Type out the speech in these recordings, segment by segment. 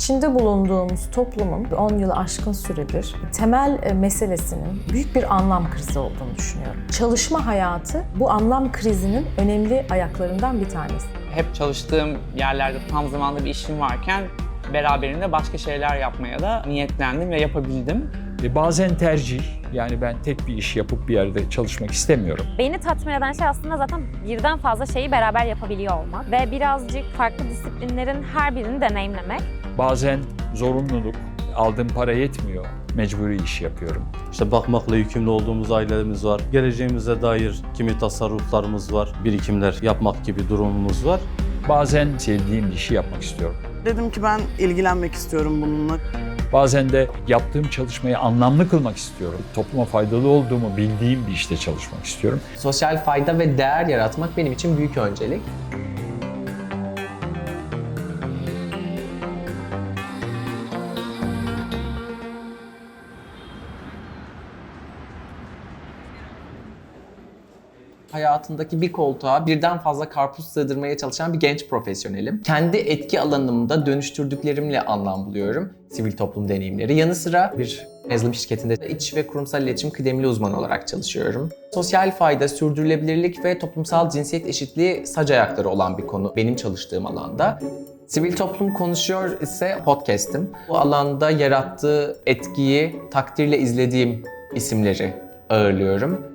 İçinde bulunduğumuz toplumun 10 yılı aşkın süredir temel e, meselesinin büyük bir anlam krizi olduğunu düşünüyorum. Çalışma hayatı bu anlam krizinin önemli ayaklarından bir tanesi. Hep çalıştığım yerlerde tam zamanlı bir işim varken beraberinde başka şeyler yapmaya da niyetlendim ve yapabildim. E, bazen tercih, yani ben tek bir iş yapıp bir yerde çalışmak istemiyorum. Beni tatmin eden şey aslında zaten birden fazla şeyi beraber yapabiliyor olmak ve birazcık farklı disiplinlerin her birini deneyimlemek. Bazen zorunluluk, aldığım para yetmiyor, mecburi iş yapıyorum. İşte bakmakla yükümlü olduğumuz ailelerimiz var. Geleceğimize dair kimi tasarruflarımız var. Birikimler yapmak gibi durumumuz var. Bazen sevdiğim işi yapmak istiyorum. Dedim ki ben ilgilenmek istiyorum bununla. Bazen de yaptığım çalışmayı anlamlı kılmak istiyorum. Topluma faydalı olduğumu bildiğim bir işte çalışmak istiyorum. Sosyal fayda ve değer yaratmak benim için büyük öncelik. Hayatındaki bir koltuğa birden fazla karpuz sığdırmaya çalışan bir genç profesyonelim. Kendi etki alanımda dönüştürdüklerimle anlam buluyorum. Sivil toplum deneyimleri. Yanı sıra bir yazılım şirketinde iç ve kurumsal iletişim kıdemli uzmanı olarak çalışıyorum. Sosyal fayda, sürdürülebilirlik ve toplumsal cinsiyet eşitliği sac ayakları olan bir konu benim çalıştığım alanda. Sivil Toplum Konuşuyor ise podcast'im. Bu alanda yarattığı etkiyi takdirle izlediğim isimleri ağırlıyorum.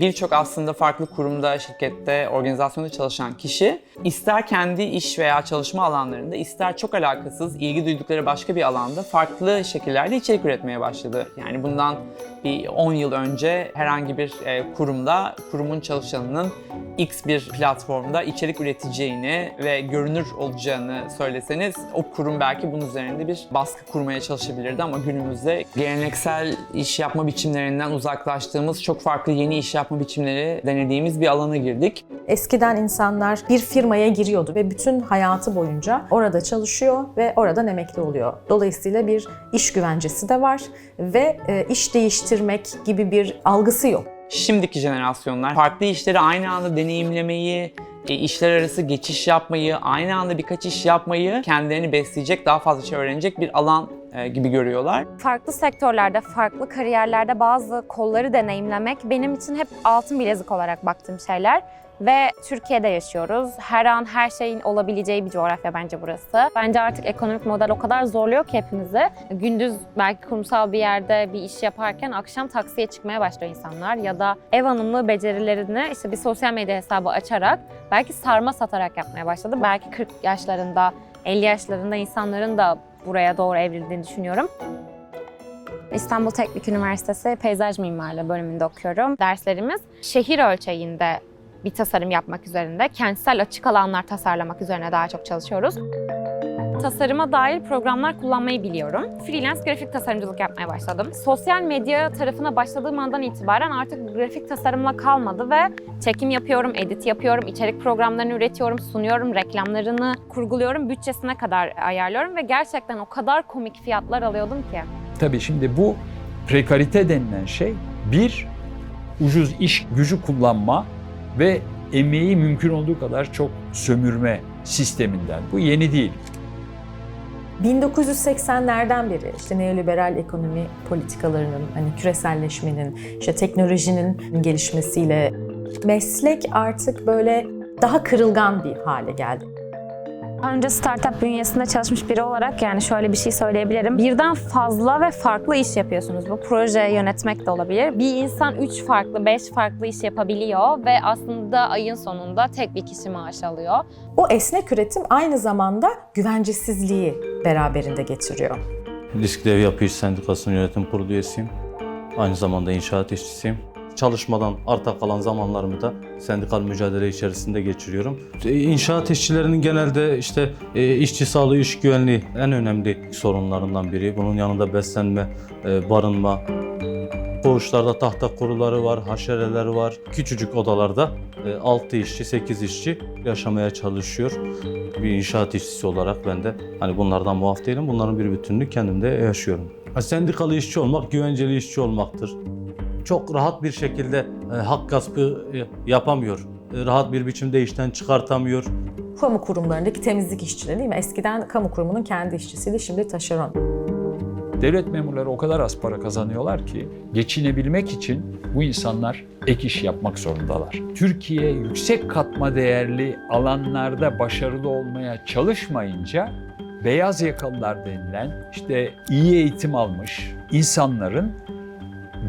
Birçok aslında farklı kurumda, şirkette, organizasyonda çalışan kişi ister kendi iş veya çalışma alanlarında ister çok alakasız ilgi duydukları başka bir alanda farklı şekillerde içerik üretmeye başladı. Yani bundan bir 10 yıl önce herhangi bir e, kurumda kurumun çalışanının X bir platformda içerik üreteceğini ve görünür olacağını söyleseniz o kurum belki bunun üzerinde bir baskı kurmaya çalışabilirdi ama günümüzde geleneksel iş yapma biçimlerinden uzaklaştığımız çok farklı yeni iş yapma biçimleri denediğimiz bir alana girdik. Eskiden insanlar bir firmaya giriyordu ve bütün hayatı boyunca orada çalışıyor ve oradan emekli oluyor. Dolayısıyla bir iş güvencesi de var ve e, iş değiştirmek gibi bir algısı yok. Şimdiki jenerasyonlar farklı işleri aynı anda deneyimlemeyi, e, işler arası geçiş yapmayı, aynı anda birkaç iş yapmayı kendilerini besleyecek, daha fazla şey öğrenecek bir alan e, gibi görüyorlar. Farklı sektörlerde, farklı kariyerlerde bazı kolları deneyimlemek benim için hep altın bilezik olarak baktığım şeyler. Ve Türkiye'de yaşıyoruz. Her an her şeyin olabileceği bir coğrafya bence burası. Bence artık ekonomik model o kadar zorluyor ki hepimizi. Gündüz belki kurumsal bir yerde bir iş yaparken akşam taksiye çıkmaya başlıyor insanlar. Ya da ev hanımlığı becerilerini işte bir sosyal medya hesabı açarak belki sarma satarak yapmaya başladı. Belki 40 yaşlarında, 50 yaşlarında insanların da buraya doğru evrildiğini düşünüyorum. İstanbul Teknik Üniversitesi Peyzaj Mimarlığı bölümünde okuyorum. Derslerimiz şehir ölçeğinde bir tasarım yapmak üzerinde, kentsel açık alanlar tasarlamak üzerine daha çok çalışıyoruz. Tasarıma dair programlar kullanmayı biliyorum. Freelance grafik tasarımcılık yapmaya başladım. Sosyal medya tarafına başladığım andan itibaren artık grafik tasarımla kalmadı ve çekim yapıyorum, edit yapıyorum, içerik programlarını üretiyorum, sunuyorum, reklamlarını kurguluyorum, bütçesine kadar ayarlıyorum ve gerçekten o kadar komik fiyatlar alıyordum ki. Tabii şimdi bu prekarite denilen şey bir ucuz iş gücü kullanma ve emeği mümkün olduğu kadar çok sömürme sisteminden. Bu yeni değil. 1980'lerden beri işte neoliberal ekonomi politikalarının, hani küreselleşmenin, işte teknolojinin gelişmesiyle meslek artık böyle daha kırılgan bir hale geldi. Daha önce startup bünyesinde çalışmış biri olarak yani şöyle bir şey söyleyebilirim. Birden fazla ve farklı iş yapıyorsunuz. Bu proje yönetmek de olabilir. Bir insan üç farklı, beş farklı iş yapabiliyor ve aslında ayın sonunda tek bir kişi maaş alıyor. O esnek üretim aynı zamanda güvencesizliği beraberinde getiriyor. Riskli Ev Yapı İş Sendikası'nın yönetim kurulu üyesiyim. Aynı zamanda inşaat işçisiyim. Çalışmadan arta kalan zamanlarımı da sendikal mücadele içerisinde geçiriyorum. E, İnşaat işçilerinin genelde işte e, işçi sağlığı, iş güvenliği en önemli sorunlarından biri. Bunun yanında beslenme, e, barınma, Koğuşlarda tahta kuruları var, haşereler var. Küçücük odalarda 6 işçi, 8 işçi yaşamaya çalışıyor. Bir inşaat işçisi olarak ben de hani bunlardan muaf değilim. Bunların bir bütününü kendimde yaşıyorum. Sendikalı işçi olmak, güvenceli işçi olmaktır. Çok rahat bir şekilde e, hak gaspı e, yapamıyor rahat bir biçimde işten çıkartamıyor. Kamu kurumlarındaki temizlik işçileri değil mi? Eskiden kamu kurumunun kendi işçisiydi, şimdi taşeron. Devlet memurları o kadar az para kazanıyorlar ki geçinebilmek için bu insanlar ek iş yapmak zorundalar. Türkiye yüksek katma değerli alanlarda başarılı olmaya çalışmayınca beyaz yakalılar denilen işte iyi eğitim almış insanların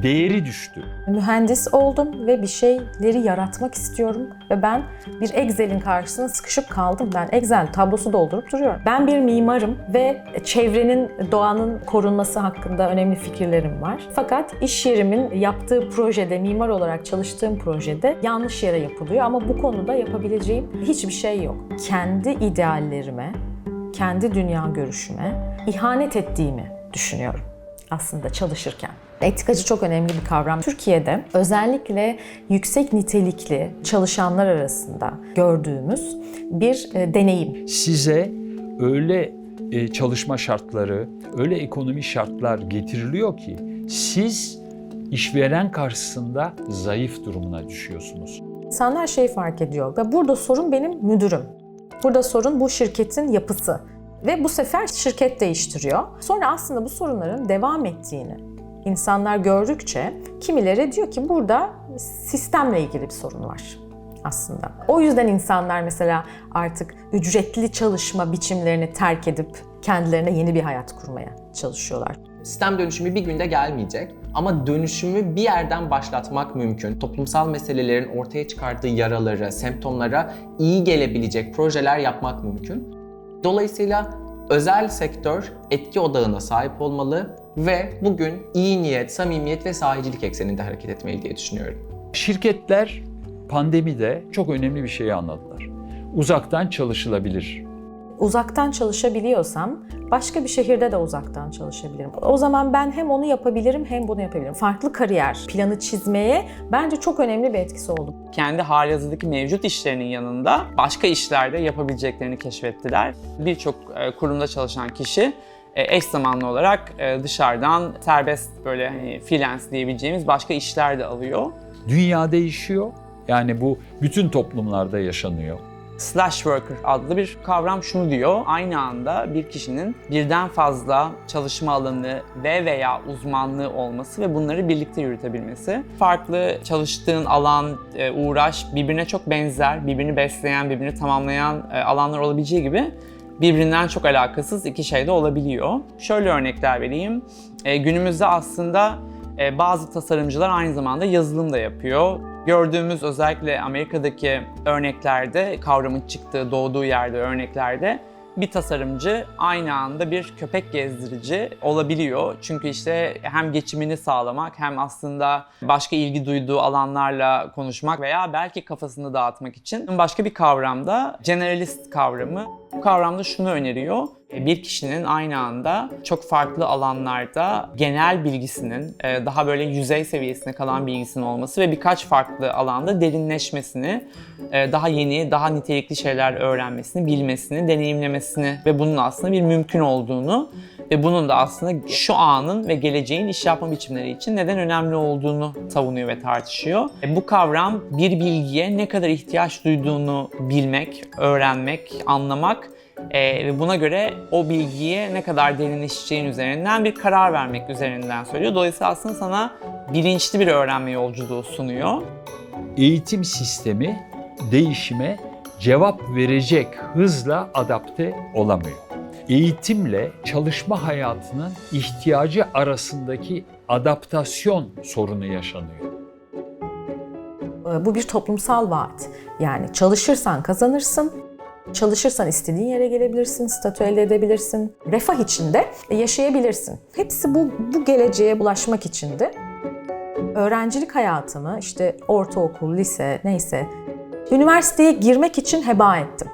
değeri düştü. Mühendis oldum ve bir şeyleri yaratmak istiyorum ve ben bir Excel'in karşısına sıkışıp kaldım. Ben Excel tablosu doldurup duruyorum. Ben bir mimarım ve çevrenin, doğanın korunması hakkında önemli fikirlerim var. Fakat iş yerimin yaptığı projede, mimar olarak çalıştığım projede yanlış yere yapılıyor ama bu konuda yapabileceğim hiçbir şey yok. Kendi ideallerime, kendi dünya görüşüme ihanet ettiğimi düşünüyorum aslında çalışırken. Etikacı çok önemli bir kavram. Türkiye'de özellikle yüksek nitelikli çalışanlar arasında gördüğümüz bir e, deneyim. Size öyle e, çalışma şartları, öyle ekonomi şartlar getiriliyor ki siz işveren karşısında zayıf durumuna düşüyorsunuz. İnsanlar şey fark ediyor ve burada sorun benim müdürüm. Burada sorun bu şirketin yapısı. Ve bu sefer şirket değiştiriyor. Sonra aslında bu sorunların devam ettiğini insanlar gördükçe kimileri diyor ki burada sistemle ilgili bir sorun var aslında. O yüzden insanlar mesela artık ücretli çalışma biçimlerini terk edip kendilerine yeni bir hayat kurmaya çalışıyorlar. Sistem dönüşümü bir günde gelmeyecek ama dönüşümü bir yerden başlatmak mümkün. Toplumsal meselelerin ortaya çıkardığı yaraları, semptomlara iyi gelebilecek projeler yapmak mümkün. Dolayısıyla özel sektör etki odağına sahip olmalı ve bugün iyi niyet, samimiyet ve sahicilik ekseninde hareket etmeli diye düşünüyorum. Şirketler pandemide çok önemli bir şeyi anladılar. Uzaktan çalışılabilir. Uzaktan çalışabiliyorsam başka bir şehirde de uzaktan çalışabilirim. O zaman ben hem onu yapabilirim hem bunu yapabilirim. Farklı kariyer planı çizmeye bence çok önemli bir etkisi oldu. kendi halihazırdaki mevcut işlerinin yanında başka işlerde yapabileceklerini keşfettiler. Birçok e, kurumda çalışan kişi e, eş zamanlı olarak e, dışarıdan serbest böyle hani freelance diyebileceğimiz başka işler de alıyor. Dünya değişiyor. Yani bu bütün toplumlarda yaşanıyor. Slash worker adlı bir kavram şunu diyor. Aynı anda bir kişinin birden fazla çalışma alanı ve veya uzmanlığı olması ve bunları birlikte yürütebilmesi. Farklı çalıştığın alan, e, uğraş birbirine çok benzer, birbirini besleyen, birbirini tamamlayan e, alanlar olabileceği gibi birbirinden çok alakasız iki şey de olabiliyor. Şöyle örnekler vereyim. E, Günümüzde aslında bazı tasarımcılar aynı zamanda yazılım da yapıyor. Gördüğümüz özellikle Amerika'daki örneklerde, kavramın çıktığı, doğduğu yerde örneklerde bir tasarımcı aynı anda bir köpek gezdirici olabiliyor. Çünkü işte hem geçimini sağlamak hem aslında başka ilgi duyduğu alanlarla konuşmak veya belki kafasını dağıtmak için başka bir kavramda generalist kavramı. Bu kavramda şunu öneriyor. Bir kişinin aynı anda çok farklı alanlarda genel bilgisinin, e, daha böyle yüzey seviyesine kalan bilgisinin olması ve birkaç farklı alanda derinleşmesini, e, daha yeni, daha nitelikli şeyler öğrenmesini, bilmesini, deneyimlemesini ve bunun aslında bir mümkün olduğunu ve bunun da aslında şu anın ve geleceğin iş yapma biçimleri için neden önemli olduğunu savunuyor ve tartışıyor. E, Bu kavram bir bilgiye ne kadar ihtiyaç duyduğunu bilmek, öğrenmek, anlamak e, ve buna göre o bilgiye ne kadar derinleşeceğin üzerinden bir karar vermek üzerinden söylüyor. Dolayısıyla aslında sana bilinçli bir öğrenme yolculuğu sunuyor. Eğitim sistemi değişime cevap verecek hızla adapte olamıyor. Eğitimle çalışma hayatının ihtiyacı arasındaki adaptasyon sorunu yaşanıyor. Ee, Bu bir toplumsal vaat. Yani çalışırsan kazanırsın, çalışırsan istediğin yere gelebilirsin, statü elde edebilirsin, refah içinde yaşayabilirsin. Hepsi bu, bu geleceğe ulaşmak içindi. Öğrencilik hayatımı işte ortaokul, lise neyse üniversiteye girmek için heba ettim.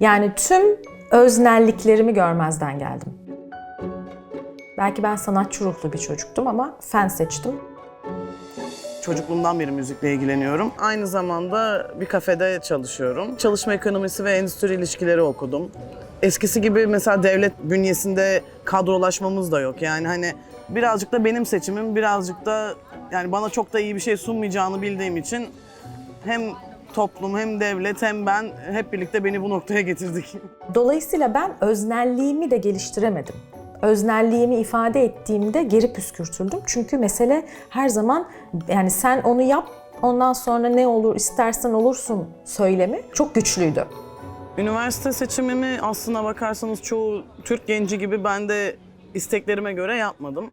Yani tüm öznelliklerimi görmezden geldim. Belki ben sanatçı ruhlu bir çocuktum ama fen seçtim. Çocukluğumdan beri müzikle ilgileniyorum. Aynı zamanda bir kafede çalışıyorum. Çalışma ekonomisi ve endüstri ilişkileri okudum. Eskisi gibi mesela devlet bünyesinde kadrolaşmamız da yok. Yani hani birazcık da benim seçimim, birazcık da yani bana çok da iyi bir şey sunmayacağını bildiğim için hem toplum hem devlet hem ben hep birlikte beni bu noktaya getirdik. Dolayısıyla ben öznelliğimi de geliştiremedim. Öznelliğimi ifade ettiğimde geri püskürtüldüm. Çünkü mesele her zaman yani sen onu yap ondan sonra ne olur istersen olursun söylemi çok güçlüydü. Üniversite seçimimi aslına bakarsanız çoğu Türk genci gibi ben de isteklerime göre yapmadım.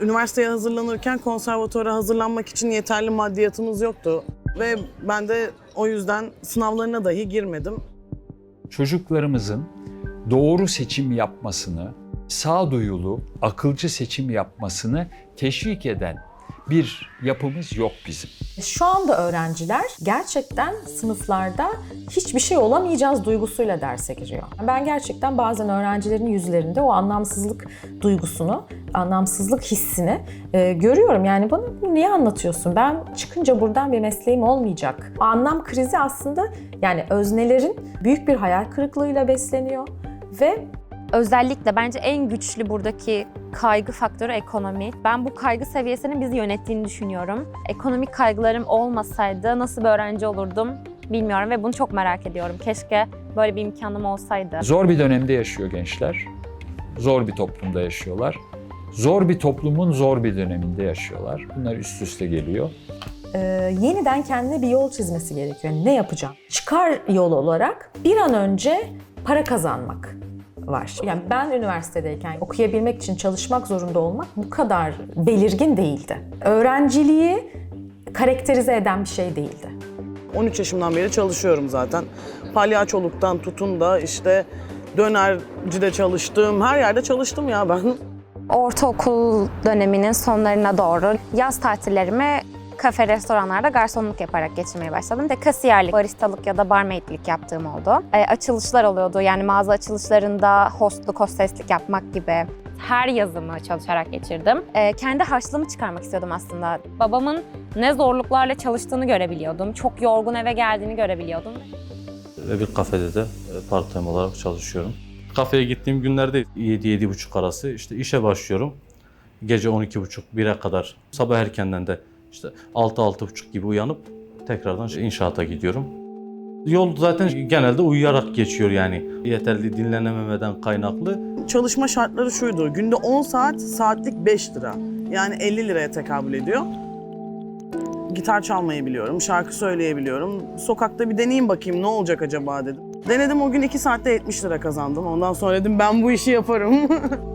Üniversiteye hazırlanırken konservatuvara hazırlanmak için yeterli maddiyatımız yoktu. Ve ben de o yüzden sınavlarına dahi girmedim. Çocuklarımızın doğru seçim yapmasını, sağduyulu, akılcı seçim yapmasını teşvik eden bir yapımız yok bizim. Şu anda öğrenciler gerçekten sınıflarda hiçbir şey olamayacağız duygusuyla derse giriyor. Ben gerçekten bazen öğrencilerin yüzlerinde o anlamsızlık duygusunu, anlamsızlık hissini e, görüyorum. Yani bana niye anlatıyorsun? Ben çıkınca buradan bir mesleğim olmayacak. O anlam krizi aslında yani öznelerin büyük bir hayal kırıklığıyla besleniyor ve Özellikle bence en güçlü buradaki kaygı faktörü ekonomi. Ben bu kaygı seviyesinin bizi yönettiğini düşünüyorum. Ekonomik kaygılarım olmasaydı nasıl bir öğrenci olurdum bilmiyorum ve bunu çok merak ediyorum. Keşke böyle bir imkanım olsaydı. Zor bir dönemde yaşıyor gençler. Zor bir toplumda yaşıyorlar. Zor bir toplumun zor bir döneminde yaşıyorlar. Bunlar üst üste geliyor. e, yeniden kendine bir yol çizmesi gerekiyor. Ne yapacağım? Çıkar yol olarak bir an önce para kazanmak var. Yani ben üniversitedeyken okuyabilmek için çalışmak zorunda olmak bu kadar belirgin değildi. Öğrenciliği karakterize eden bir şey değildi. 13 yaşımdan beri çalışıyorum zaten. Palyaçoluktan tutun da işte dönercide çalıştım, her yerde çalıştım ya ben. Ortaokul döneminin sonlarına doğru yaz tatillerimi kafe, restoranlarda garsonluk yaparak geçirmeye başladım. De kasiyerlik, baristalık ya da barmaidlik yaptığım oldu. E, açılışlar oluyordu. Yani mağaza açılışlarında hostluk, hosteslik yapmak gibi. Her yazımı çalışarak geçirdim. E, kendi harçlığımı çıkarmak istiyordum aslında. Babamın ne zorluklarla çalıştığını görebiliyordum. Çok yorgun eve geldiğini görebiliyordum. Ve bir kafede de e, part time olarak çalışıyorum. Kafeye gittiğim günlerde 7-7.30 arası işte işe başlıyorum. Gece 12.30-1'e kadar sabah erkenden de işte 6-6.30 gibi uyanıp tekrardan inşaata gidiyorum. Yol zaten genelde uyuyarak geçiyor yani. Yeterli dinlenememeden kaynaklı. Çalışma şartları şuydu, günde 10 saat, saatlik 5 lira. Yani 50 liraya tekabül ediyor. Gitar çalmayı biliyorum, şarkı söyleyebiliyorum. Sokakta bir deneyeyim bakayım ne olacak acaba dedim. Denedim o gün 2 saatte 70 lira kazandım. Ondan sonra dedim ben bu işi yaparım.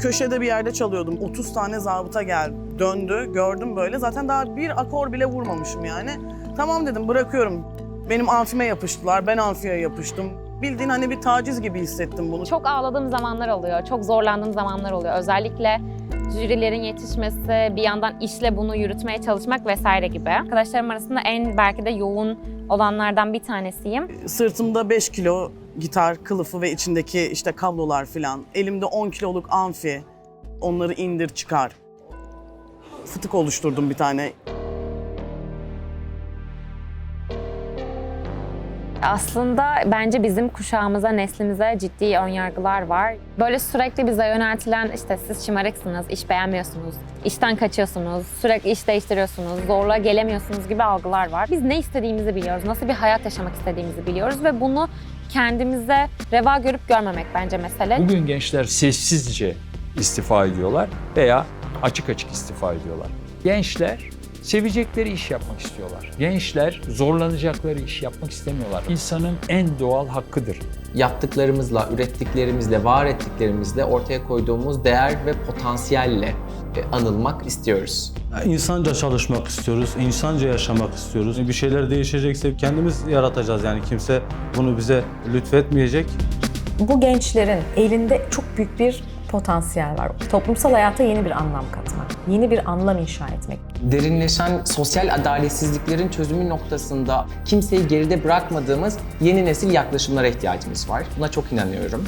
Köşede bir yerde çalıyordum. 30 tane zabıta geldi. Döndü, gördüm böyle. Zaten daha bir akor bile vurmamışım yani. Tamam dedim bırakıyorum. Benim amfime yapıştılar, ben amfiye yapıştım. Bildiğin hani bir taciz gibi hissettim bunu. Çok ağladığım zamanlar oluyor, çok zorlandığım zamanlar oluyor. Özellikle jürilerin yetişmesi, bir yandan işle bunu yürütmeye çalışmak vesaire gibi. Arkadaşlarım arasında en belki de yoğun olanlardan bir tanesiyim. Sırtımda 5 kilo gitar kılıfı ve içindeki işte kablolar filan. Elimde 10 kiloluk amfi. Onları indir çıkar. Fıtık oluşturdum bir tane. Aslında bence bizim kuşağımıza, neslimize ciddi önyargılar var. Böyle sürekli bize yöneltilen işte siz şımarıksınız, iş beğenmiyorsunuz, işten kaçıyorsunuz, sürekli iş değiştiriyorsunuz, zorla gelemiyorsunuz gibi algılar var. Biz ne istediğimizi biliyoruz, nasıl bir hayat yaşamak istediğimizi biliyoruz ve bunu kendimize reva görüp görmemek bence mesele. Bugün gençler sessizce istifa ediyorlar veya açık açık istifa ediyorlar. Gençler sevecekleri iş yapmak istiyorlar. Gençler zorlanacakları iş yapmak istemiyorlar. İnsanın en doğal hakkıdır. Yaptıklarımızla, ürettiklerimizle, var ettiklerimizle ortaya koyduğumuz değer ve potansiyelle e, anılmak istiyoruz. İnsanca çalışmak istiyoruz, insanca yaşamak istiyoruz. Bir şeyler değişecekse kendimiz yaratacağız yani kimse bunu bize lütfetmeyecek. Bu gençlerin elinde çok büyük bir potansiyel var. Toplumsal hayata yeni bir anlam katmak, yeni bir anlam inşa etmek. Derinleşen sosyal adaletsizliklerin çözümü noktasında kimseyi geride bırakmadığımız yeni nesil yaklaşımlara ihtiyacımız var. Buna çok inanıyorum.